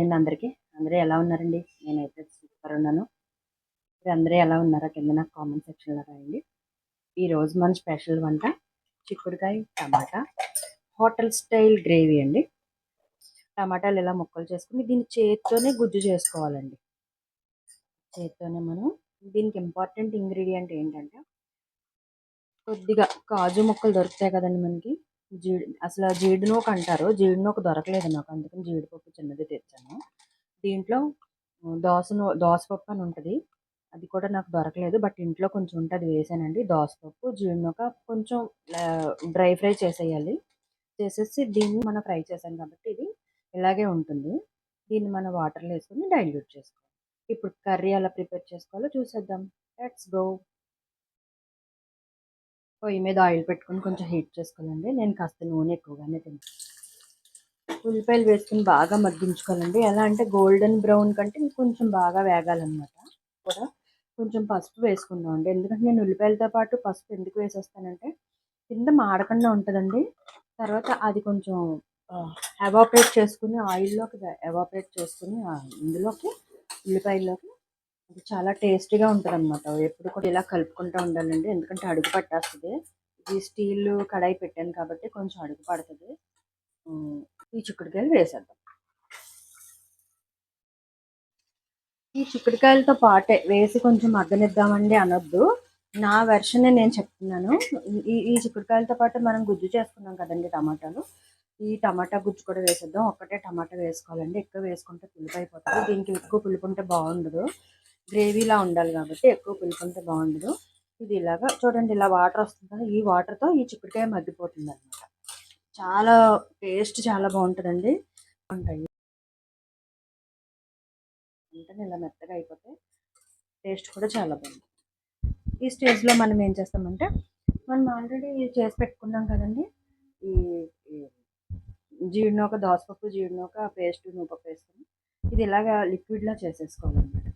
అండి అందరికీ. అందరూ ఎలా ఉన్నారండి? నేనైతే సూపర్ ఉన్నాను. మీరు అందరూ ఎలా ఉన్నారో కింద నాకు కామెంట్ సెక్షన్లో రాయండి. ఈరోజు మన స్పెషల్ వంట చిక్కుడుకాయ టమాటా. హోటల్ స్టైల్ గ్రేవీ అండి. టమాటాలు ఇలా ముక్కలు చేసుకుని దీన్ని చేతితోనే గుజ్జు చేసుకోవాలండి. చేతితోనే మనం దీనికి ఇంపార్టెంట్ ఇంగ్రీడియంట్ ఏంటంటే కొద్దిగా కాజు ముక్కలు దొరుకుతాయి కదండి మనకి. జీడి అసలు జీడి నూక అంటారు. జీడి నూక దొరకలేదు నాకు. అందుకని జీడిపప్పు చిన్నది తెచ్చాను. దీంట్లో దోస దోసపప్పు అని ఉంటుంది. అది కూడా నాకు దొరకలేదు. బట్ ఇంట్లో కొంచెం ఉంటే అది వేసానండి. దోసపప్పు జీడినొక కొంచెం డ్రై ఫ్రై చేసేయాలి. చేసేసి దీన్ని మనం ఫ్రై చేసాం కాబట్టి ఇది ఇలాగే ఉంటుంది. దీన్ని మనం వాటర్లో వేసుకొని డైల్యూట్ చేసుకోవాలి. ఇప్పుడు కర్రీ ఎలా ప్రిపేర్ చేసుకోవాలో చూసేద్దాం. Let's go. పొయ్యి మీద ఆయిల్ పెట్టుకొని కొంచెం హీట్ చేసుకోవాలండి. నేను కాస్త నూనె ఎక్కువగానే తింటాను ఉల్లిపాయలు వేసుకుని బాగా మగ్గించుకోవాలండి. ఎలా అంటే గోల్డెన్ బ్రౌన్ కంటే కొంచెం బాగా వేగాలన్నమాట. కూడా కొంచెం పసుపు వేసుకుందాం అండి ఎందుకంటే నేను ఉల్లిపాయలతో పాటు పసుపు ఎందుకు వేసేస్తానంటే కింద మాడకుండా ఉంటుందండి. తర్వాత అది కొంచెం ఎవాపరేట్ చేసుకుని ఆయిల్లోకి ఎవాపరేట్ చేసుకుని ఇందులోకి ఉల్లిపాయల్లోకి ఇది చాలా టేస్టీగా ఉంటుంది అనమాట ఎప్పుడు కూడా ఇలా కలుపుకుంటూ ఉండాలండి. ఎందుకంటే అడుగు పట్టేస్తుంది. ఇది స్టీల్ కడాయి పెట్టాను కాబట్టి కొంచెం అడుగు పడుతుంది. ఈ చిక్కుడుకాయలు వేసేద్దాం. ఈ చిక్కుడుకాయలతో పాటే వేసి కొంచెం మగ్గనిద్దామండి అనొద్దు. నా వెర్షన్ నేను చెప్తున్నాను. ఈ ఈ చిక్కుడుకాయలతో పాటు మనం గుజ్జు చేసుకున్నాం కదండి టమాటాలు. ఈ టమాటా గుజ్జు కూడా వేసేద్దాం. ఒక్కటే టమాటా వేసుకోవాలండి. ఎక్కువ వేసుకుంటే పులుపు అయిపోతుంది. దీనికి ఎక్కువ పులుపు ఉంటే బాగుండదు. గ్రేవీలా ఉండాలి కాబట్టి ఎక్కువ పులుపుంటే బాగుండదు. ఇది ఇలాగా చూడండి ఇలా వాటర్ వస్తుంది కదా ఈ వాటర్తో ఈ చిక్కుడుకాయ మగ్గిపోతుంది అనమాట చాలా టేస్ట్ చాలా బాగుంటుందండి. ఉంటాయి. అంటే ఇలా మెత్తగా అయిపోతే టేస్ట్ కూడా చాలా బాగుంటుంది. ఈ స్టేజ్లో మనం ఏం చేస్తామంటే మనం ఆల్రెడీ చేసి పెట్టుకున్నాం కదండి ఈ జీడినొక దోసపప్పు జీడినొక పేస్ట్ నూపప్పు వేసుకుని ఇది ఇలాగా లిక్విడ్లా చేసేసుకోవాలన్నమాట.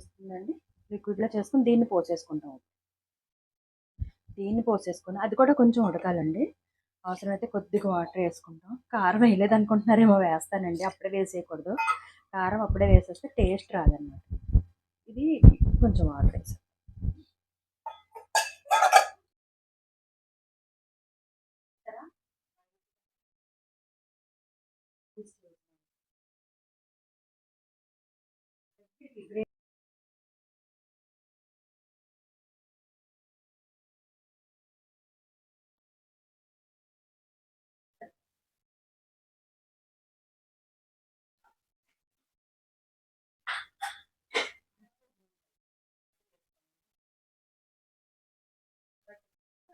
కనిపిస్తుందండి లిక్విడ్లో చేసుకుని దీన్ని పోసేసుకుంటాం దీన్ని పోసేసుకుని అది కూడా కొంచెం ఉడకాలండి. అవసరమైతే కొద్దిగా వాటర్ వేసుకుంటాం. కారం వేయలేదు అనుకుంటున్నారేమో వేస్తానండి. అప్పుడే వేసేయకూడదు. కారం అప్పుడే వేసేస్తే టేస్ట్ రాదన్నమాట ఇది కొంచెం వాటర్ వేసాం.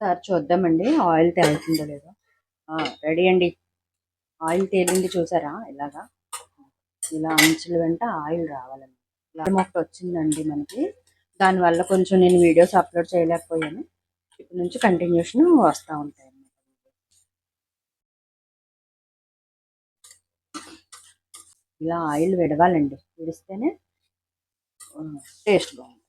సార్ చూద్దామండి. ఆయిల్ తేలుతుందో లేదో. రెడీ అండి. ఆయిల్ తేలింది చూసారా? ఇలాగా. ఇలా అంచుల వెంట ఆయిల్ రావాలండి ఇలా మొక్క వచ్చిందండి మనకి. దానివల్ల కొంచెం నేను వీడియోస్ అప్లోడ్ చేయలేకపోయాను. ఇప్పటి నుంచి కంటిన్యూషన్ వస్తూ ఉంటాయి ఇలా ఆయిల్ విడవాలండి. విడిస్తేనే టేస్ట్ బాగుంటుంది